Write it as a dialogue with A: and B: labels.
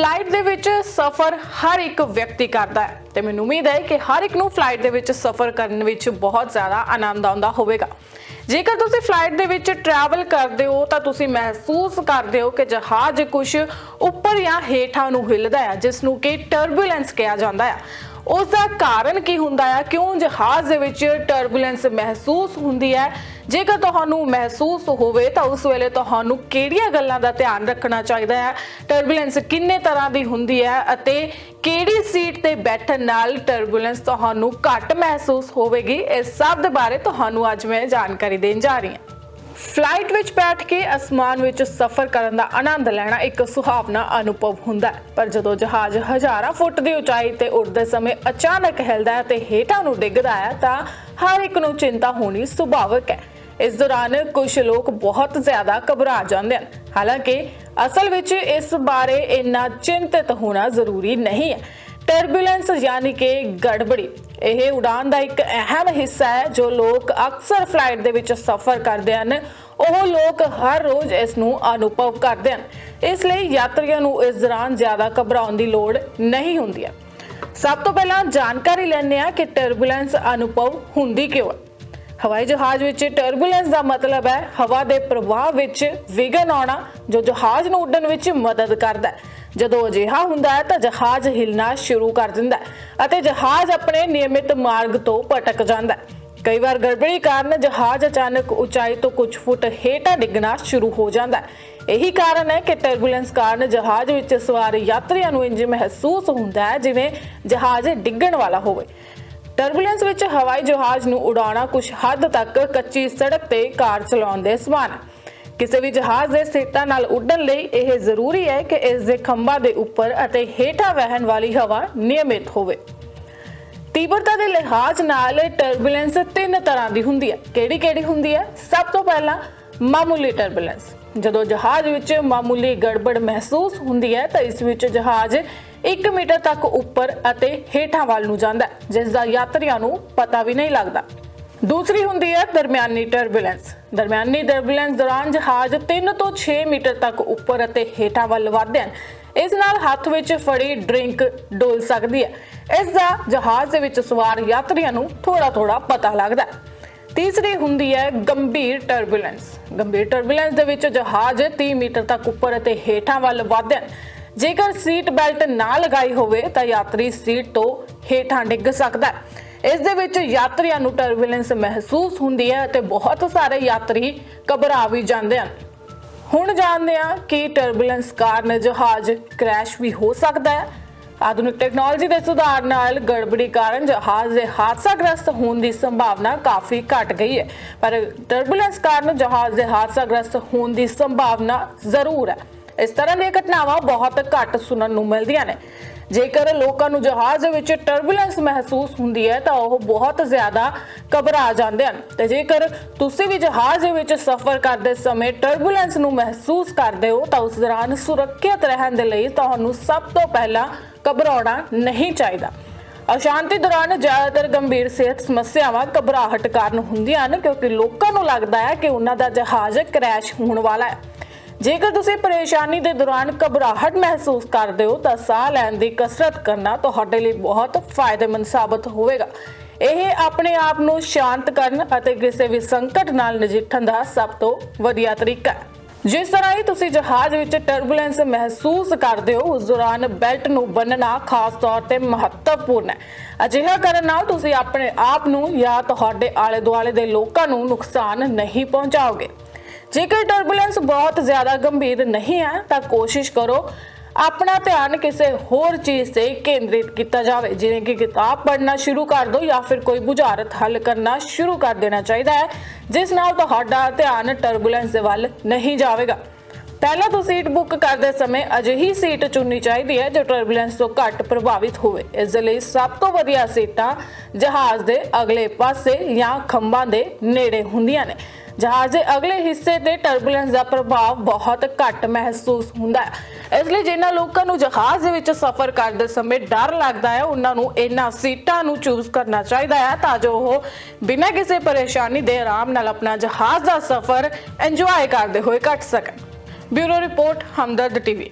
A: Flight ਦੇ ਵਿੱਚ ਸਫ਼ਰ ਹਰ ਇੱਕ ਵਿਅਕਤੀ ਕਰਦਾ ਹੈ ਤੇ ਮੈਨੂੰ ਉਮੀਦ ਹੈ ਕਿ ਹਰ ਇੱਕ ਨੂੰ ਫਲਾਈਟ ਦੇ ਵਿੱਚ ਸਫ਼ਰ ਕਰਨ ਵਿੱਚ ਬਹੁਤ ਜ਼ਿਆਦਾ ਆਨੰਦ ਆਉਂਦਾ ਹੋਵੇਗਾ। ਜੇਕਰ ਤੁਸੀਂ ਫਲਾਈਟ ਦੇ ਵਿੱਚ ਟਰੈਵਲ ਕਰਦੇ ਹੋ ਤਾਂ ਤੁਸੀਂ ਮਹਿਸੂਸ ਕਰਦੇ ਹੋ ਕਿ ਜਹਾਜ਼ ਕੁਝ ਉੱਪਰ ਜਾਂ ਹੇਠਾਂ ਨੂੰ ਹਿੱਲਦਾ ਹੈ, ਜਿਸ ਨੂੰ ਕਿ ਟਰਬੂਲੈਂਸ ਕਿਹਾ ਜਾਂਦਾ ਹੈ। ਉਸ ਦਾ ਕਾਰਨ ਕੀ ਹੁੰਦਾ ਹੈ ਕਿਉਂ ਜਹਾਜ਼ ਦੇ ਵਿੱਚ ਟਰਬੂਲੈਂਸ ਮਹਿਸੂਸ ਹੁੰਦੀ ਹੈ? ਜੇਕਰ ਤੁਹਾਨੂੰ ਮਹਿਸੂਸ ਹੋਵੇ ਤਾਂ ਉਸ ਵੇਲੇ ਤੁਹਾਨੂੰ ਕਿਹੜੀਆਂ ਗੱਲਾਂ ਦਾ ਧਿਆਨ ਰੱਖਣਾ ਚਾਹੀਦਾ ਹੈ? ਟਰਬੂਲੈਂਸ ਕਿੰਨੇ ਤਰ੍ਹਾਂ ਦੀ ਹੁੰਦੀ ਹੈ ਅਤੇ ਕਿਹੜੀ ਸੀਟ ਤੇ ਬੈਠਣ ਨਾਲ ਟਰਬੂਲੈਂਸ ਤੁਹਾਨੂੰ ਘੱਟ ਮਹਿਸੂਸ ਹੋਵੇਗੀ? ਇਸ ਸਭ ਦੇ ਬਾਰੇ ਤੁਹਾਨੂੰ ਅੱਜ ਮੈਂ ਜਾਣਕਾਰੀ ਦੇਣ ਜਾ ਰਹੀ ਹਾਂ। ਫਲਾਈਟ ਵਿੱਚ ਬੈਠ ਕੇ ਅਸਮਾਨ ਵਿੱਚ ਸਫ਼ਰ ਕਰਨ ਦਾ ਆਨੰਦ ਲੈਣਾ ਇੱਕ ਸੁਹਾਵਣਾ ਅਨੁਭਵ ਹੁੰਦਾ ਹੈ। ਪਰ ਜਦੋਂ ਜਹਾਜ਼ ਹਜ਼ਾਰਾਂ ਫੁੱਟ ਦੀ ਉਚਾਈ ਤੇ ਉੱਡਦੇ ਸਮੇਂ ਅਚਾਨਕ ਹਿਲਦਾ ਹੈ ਤੇ ਹੇਠਾਂ ਨੂੰ ਡਿੱਗਦਾ ਹੈ ਤਾਂ ਹਰ ਇੱਕ ਨੂੰ ਚਿੰਤਾ ਹੋਣੀ ਸੁਭਾਵਿਕ ਹੈ। ਇਸ ਦੌਰਾਨ ਕੁਝ ਲੋਕ ਬਹੁਤ ਜ਼ਿਆਦਾ ਘਬਰਾ ਜਾਂਦੇ ਹਨ। ਹਾਲਾਂਕਿ ਅਸਲ ਵਿੱਚ ਇਸ ਬਾਰੇ ਇੰਨਾ ਚਿੰਤਤ ਹੋਣਾ ਜ਼ਰੂਰੀ ਨਹੀਂ ਹੈ। ਟਰਬੂਲੈਂਸ ਯਾਨੀ ਕਿ ਗੜਬੜੀ। ਇਹ ਉਡਾਨ ਦਾ ਇੱਕ ਅਹਿਮ ਹਿੱਸਾ ਹੈ, ਜੋ ਲੋਕ ਅਕਸਰ ਫਲਾਈਟ ਦੇ ਵਿੱਚ ਸਫ਼ਰ ਕਰਦੇ ਹਨ। ਉਹ ਲੋਕ ਹਰ ਰੋਜ਼ ਇਸ ਨੂੰ ਅਨੁਭਵ ਕਰਦੇ ਹਨ। ਇਸ ਲਈ ਯਾਤਰੀਆਂ ਨੂੰ ਇਸ ਦੌਰਾਨ ਜ਼ਿਆਦਾ ਘਬਰਾਉਣ ਦੀ ਲੋੜ ਨਹੀਂ ਹੁੰਦੀ ਹੈ। ਸਭ ਤੋਂ ਪਹਿਲਾਂ ਜਾਣਕਾਰੀ ਲੈਂਦੇ ਹਾਂ ਕਿ ਟਰਬੂਲੈਂਸ ਅਨੁਭਵ ਹੁੰਦੀ ਕਿਉਂ ਹੈ। ਹਵਾਈ ਜਹਾਜ਼ ਵਿੱਚ ਟਰਬੂਲੈਂਸ ਦਾ ਮਤਲਬ ਹੈ, ਹਵਾ ਦੇ ਪ੍ਰਵਾਹ ਵਿੱਚ ਵਿਘਨ ਆਉਣਾ, ਜੋ ਜਹਾਜ਼ ਨੂੰ ਉੱਡਣ ਵਿੱਚ ਮਦਦ ਕਰਦਾ ਹੈ। ਜਦੋਂ ਅਜਿਹਾ ਹੁੰਦਾ ਹੈ ਤਾਂ ਜਹਾਜ਼ ਹਿਲਣਾ ਸ਼ੁਰੂ ਕਰ ਦਿੰਦਾ ਹੈ ਅਤੇ ਜਹਾਜ਼ ਆਪਣੇ ਨਿਯਮਿਤ ਮਾਰਗ ਤੋਂ ਭਟਕ ਜਾਂਦਾ ਹੈ। ਕਈ ਵਾਰ ਗੜਬੜੀ ਕਾਰਨ ਜਹਾਜ਼ ਅਚਾਨਕ ਉਚਾਈ ਤੋਂ ਕੁਝ ਫੁੱਟ ਹੇਠਾਂ ਡਿੱਗਣਾ ਸ਼ੁਰੂ ਹੋ ਜਾਂਦਾ ਹੈ। ਇਹੀ ਕਾਰਨ ਹੈ ਕਿ ਟਰਬੂਲੈਂਸ ਕਾਰਨ ਜਹਾਜ਼ ਵਿੱਚ ਸਵਾਰ ਯਾਤਰੀਆਂ ਨੂੰ ਇੰਜ ਮਹਿਸੂਸ ਹੁੰਦਾ ਹੈ ਜਿਵੇਂ ਜਹਾਜ਼ ਡਿੱਗਣ ਵਾਲਾ ਹੋਵੇ। ਟਰਬੂਲੈਂਸ ਵਿੱਚ ਹਵਾਈ ਜਹਾਜ਼ ਨੂੰ ਉਡਾਉਣਾ ਕੁਝ ਹੱਦ ਤੱਕ ਕੱਚੀ ਸੜਕ ਤੇ ਕਾਰ ਚਲਾਉਣ ਦੇ ਸਮਾਨ ਹੈ। ਕਿਸੇ ਵੀ ਜਹਾਜ਼ ਦੇ ਸੀਟਾਂ ਨਾਲ ਉੱਡਣ ਲਈ ਇਹ ਜ਼ਰੂਰੀ ਹੈ ਕਿ ਇਸ ਦੇ ਖੰਭਾਂ ਦੇ ਉੱਪਰ ਅਤੇ ਹੇਠਾਂ ਵਹਿਣ ਵਾਲੀ ਹਵਾ ਨਿਯਮਿਤ ਹੋਵੇ। ਤੀਬਰਤਾ ਦੇ ਲਿਹਾਜ਼ ਨਾਲ ਟਰਬੂਲੈਂਸ ਤਿੰਨ ਤਰ੍ਹਾਂ ਦੀ ਹੁੰਦੀ ਹੈ। ਕਿਹੜੀ ਕਿਹੜੀ ਹੁੰਦੀ ਹੈ? ਸਭ ਤੋਂ ਪਹਿਲਾਂ ਮਾਮੂਲੀ ਟਰਬੂਲੈਂਸ ਜਦੋਂ ਜਹਾਜ਼ ਵਿੱਚ ਮਾਮੂਲੀ ਗੜਬੜ ਮਹਿਸੂਸ ਹੁੰਦੀ ਹੈ ਤਾਂ ਇਸ ਵਿੱਚ ਜਹਾਜ਼ 1 ਮੀਟਰ ਤੱਕ ਉੱਪਰ ਅਤੇ ਹੇਠਾਂ ਵੱਲ ਨੂੰ ਜਾਂਦਾ ਹੈ, ਜਿਸ ਦਾ ਯਾਤਰੀਆਂ ਨੂੰ ਪਤਾ ਵੀ ਨਹੀਂ ਲੱਗਦਾ। ਦੂਸਰੀ ਹੁੰਦੀ ਹੈ ਦਰਮਿਆਨੀ ਟਰਬੂਲੈਂਸ ਦਰਮਿਆਨੀ ਟਰਬੂਲੈਂਸ ਦੌਰਾਨ ਜਹਾਜ਼ 3 ਤੋਂ 6 ਮੀਟਰ ਤੱਕ ਉੱਪਰ ਅਤੇ ਹੇਠਾਂ ਵੱਲ ਵਧਦੇ ਹਨ। ਇਸ ਨਾਲ ਹੱਥ ਵਿੱਚ ਫੜੀ ਡਰਿੰਕ ਡੋਲ ਸਕਦੀ ਹੈ। ਇਸ ਦਾ ਜਹਾਜ਼ ਦੇ ਵਿੱਚ ਸਵਾਰ ਯਾਤਰੀਆਂ ਨੂੰ ਥੋੜਾ ਥੋੜਾ ਪਤਾ ਲੱਗਦਾ ਹੈ। ਤੀਸਰੀ ਹੁੰਦੀ ਹੈ ਗੰਭੀਰ ਟਰਬੂਲੈਂਸ ਗੰਭੀਰ ਟਰਬੂਲੈਂਸ ਦੇ ਵਿੱਚ ਜਹਾਜ਼ 30 ਮੀਟਰ ਤੱਕ ਉੱਪਰ ਅਤੇ ਹੇਠਾਂ ਵੱਲ ਵਧਦੇ ਹਨ। ਜੇਕਰ ਸੀਟ ਬੈਲਟ ਨਾ ਲਗਾਈ ਹੋਵੇ ਤਾਂ ਯਾਤਰੀ ਸੀਟ ਤੋਂ ਹੇਠਾਂ ਡਿੱਗ ਸਕਦਾ ਹੈ। ਇਸ ਦੇ ਵਿੱਚ ਯਾਤਰੀਆਂ ਨੂੰ ਟਰਬੂਲੈਂਸ ਮਹਿਸੂਸ ਹੁੰਦੀ ਹੈ ਅਤੇ ਬਹੁਤ ਸਾਰੇ ਯਾਤਰੀ ਘਬਰਾ ਵੀ ਜਾਂਦੇ ਹਨ। ਹੁਣ ਜਾਣਦੇ ਹਾਂ ਕਿ ਟਰਬੂਲੈਂਸ ਕਾਰਨ ਜਹਾਜ਼ ਕ੍ਰੈਸ਼ ਵੀ ਹੋ ਸਕਦਾ ਹੈ। ਆਧੁਨਿਕ ਟੈਕਨੋਲੋਜੀ ਦੇ ਸੁਧਾਰ ਨਾਲ ਗੜਬੜੀ ਕਾਰਨ ਜਹਾਜ਼ ਦੇ ਹਾਦਸਾਗ੍ਰਸਤ ਹੋਣ ਦੀ ਸੰਭਾਵਨਾ ਕਾਫੀ ਘਟ ਗਈ ਹੈ। ਪਰ ਟਰਬੂਲੈਂਸ ਕਾਰਨ ਜਹਾਜ਼ ਦੇ ਹਾਦਸਾਗ੍ਰਸਤ ਹੋਣ ਦੀ ਸੰਭਾਵਨਾ ਜ਼ਰੂਰ ਹੈ। ਇਸ ਤਰ੍ਹਾਂ ਦੀਆਂ ਘਟਨਾਵਾਂ ਬਹੁਤ ਘੱਟ ਸੁਣਨ ਨੂੰ ਮਿਲਦੀਆਂ ਨੇ। ਜੇਕਰ ਲੋਕਾਂ ਨੂੰ ਜਹਾਜ਼ ਦੇ ਵਿੱਚ ਟਰਬੂਲੈਂਸ ਮਹਿਸੂਸ ਹੁੰਦੀ ਹੈ, ਤਾਂ ਉਹ ਬਹੁਤ ਜ਼ਿਆਦਾ ਘਬਰਾ ਜਾਂਦੇ ਹਨ। ਤੇ ਜੇਕਰ ਤੁਸੀਂ ਵੀ ਜਹਾਜ਼ ਦੇ ਵਿੱਚ ਸਫ਼ਰ ਕਰਦੇ ਸਮੇਂ ਟਰਬੂਲੈਂਸ ਨੂੰ ਮਹਿਸੂਸ ਕਰਦੇ ਹੋ, ਤਾਂ ਉਸ ਦੌਰਾਨ ਸੁਰੱਖਿਅਤ ਰਹਿਣ ਦੇ ਲਈ ਤੁਹਾਨੂੰ ਸਭ ਤੋਂ ਪਹਿਲਾਂ ਘਬਰਾਉਣਾ ਨਹੀਂ ਚਾਹੀਦਾ। ਅਸ਼ਾਂਤੀ ਦੌਰਾਨ ਜ਼ਿਆਦਾਤਰ ਗੰਭੀਰ ਸਿਹਤ ਸਮੱਸਿਆਵਾਂ ਘਬਰਾਹਟ ਕਾਰਨ ਹੁੰਦੀਆਂ ਹਨ, ਕਿਉਂਕਿ ਲੋਕਾਂ ਨੂੰ ਲੱਗਦਾ ਹੈ ਕਿ ਉਹਨਾਂ ਦਾ ਜਹਾਜ਼ ਕ੍ਰੈਸ਼ ਹੋਣ ਵਾਲਾ ਹੈ। ਜੇਕਰ ਤੁਸੀਂ ਪਰੇਸ਼ਾਨੀ ਦੇ ਦੌਰਾਨ ਘਬਰਾਹਟ ਮਹਿਸੂਸ ਕਰਦੇ ਹੋ, ਤਾਂ ਸਾਹ ਲੈਣ ਦੀ ਕਸਰਤ ਕਰਨਾ ਤੁਹਾਡੇ ਲਈ ਬਹੁਤ ਫਾਇਦੇਮੰਦ ਸਾਬਤ ਹੋਵੇਗਾ। ਇਹ ਆਪਣੇ ਆਪ ਨੂੰ ਸ਼ਾਂਤ ਕਰਨ ਅਤੇ ਕਿਸੇ ਵੀ ਸੰਕਟ ਨਾਲ ਨਜਿੱਠਣ ਦਾ ਸਭ ਤੋਂ ਵਧੀਆ ਤਰੀਕਾ ਹੈ। ਜਿਸ ਤਰ੍ਹਾਂ ਹੀ ਤੁਸੀਂ ਜਹਾਜ਼ ਵਿੱਚ ਟਰਬੂਲੈਂਸ ਮਹਿਸੂਸ ਕਰਦੇ ਹੋ, ਉਸ ਦੌਰਾਨ ਬੈਲਟ ਨੂੰ ਬੰਨਣਾ ਖਾਸ ਤੌਰ ਤੇ ਮਹੱਤਵਪੂਰਨ ਹੈ। ਅਜਿਹਾ ਕਰਨ ਨਾਲ ਤੁਸੀਂ ਆਪਣੇ ਆਪ ਨੂੰ ਜਾਂ ਤੁਹਾਡੇ ਆਲੇ ਦੁਆਲੇ ਦੇ ਲੋਕਾਂ ਨੂੰ ਨੁਕਸਾਨ ਨਹੀਂ ਪਹੁੰਚਾਓਗੇ। ਜੇਕਰ ਟਰਬੂਲੈਂਸ ਬਹੁਤ ਜ਼ਿਆਦਾ ਗੰਭੀਰ ਨਹੀਂ ਹੈ, ਤਾਂ ਕੋਸ਼ਿਸ਼ ਕਰੋ ਆਪਣਾ ਧਿਆਨ ਕਿਸੇ ਹੋਰ ਚੀਜ਼ ਤੇ ਕੇਂਦਰਿਤ ਕੀਤਾ ਜਾਵੇ, ਜਿਵੇਂ ਕਿ ਕਿਤਾਬ ਪੜ੍ਹਨਾ ਸ਼ੁਰੂ ਕਰ ਦਿਓ ਜਾਂ ਫਿਰ ਕੋਈ ਬੁਝਾਰਤ ਹੱਲ ਕਰਨਾ ਸ਼ੁਰੂ ਕਰ ਦੇਣਾ ਚਾਹੀਦਾ ਹੈ, ਜਿਸ ਨਾਲ ਤੁਹਾਡਾ ਧਿਆਨ ਟਰਬੂਲੈਂਸ ਦੇ ਵੱਲ ਨਹੀਂ ਜਾਵੇਗਾ। ਪਹਿਲਾਂ ਤੋਂ ਸੀਟ ਬੁੱਕ ਕਰਦੇ ਸਮੇਂ ਅਜਿਹੀ ਸੀਟ ਚੁਣਨੀ ਚਾਹੀਦੀ ਹੈ, ਜੋ ਟਰਬੂਲੈਂਸ ਤੋਂ ਘੱਟ ਪ੍ਰਭਾਵਿਤ ਹੋਵੇ। ਇਸ ਦੇ ਲਈ ਸਭ ਤੋਂ ਵਧੀਆ ਸੀਟਾਂ ਜਹਾਜ਼ ਦੇ ਅਗਲੇ ਪਾਸੇ ਜਾਂ ਖੰਭਾਂ ਦੇ ਨੇੜੇ ਹੁੰਦੀਆਂ ਨੇ। ਜਹਾਜ਼ ਦੇ ਅਗਲੇ ਹਿੱਸੇ ਤੇ ਟਰਬੂਲੈਂਸ ਦਾ ਪ੍ਰਭਾਵ ਬਹੁਤ ਘੱਟ ਮਹਿਸੂਸ ਹੁੰਦਾ ਹੈ। ਇਸ ਲਈ ਜਿਨ੍ਹਾਂ ਲੋਕਾਂ ਨੂੰ ਜਹਾਜ਼ ਦੇ ਵਿੱਚ ਸਫ਼ਰ ਕਰਦੇ ਸਮੇਂ ਡਰ ਲੱਗਦਾ ਹੈ, ਉਹਨਾਂ ਨੂੰ ਇਹਨਾਂ ਸੀਟਾਂ ਨੂੰ ਚੂਜ਼ ਕਰਨਾ ਚਾਹੀਦਾ ਹੈ ਤਾਂ ਜੋ ਉਹ ਬਿਨਾਂ ਕਿਸੇ ਪਰੇਸ਼ਾਨੀ ਦੇ ਆਰਾਮ ਨਾਲ ਆਪਣਾ ਜਹਾਜ਼ ਦਾ ਸਫ਼ਰ ਇੰਜੋਏ ਕਰਦੇ ਹੋਏ ਕੱਟ ਸਕਣ। Bureau report, Hamdard TV.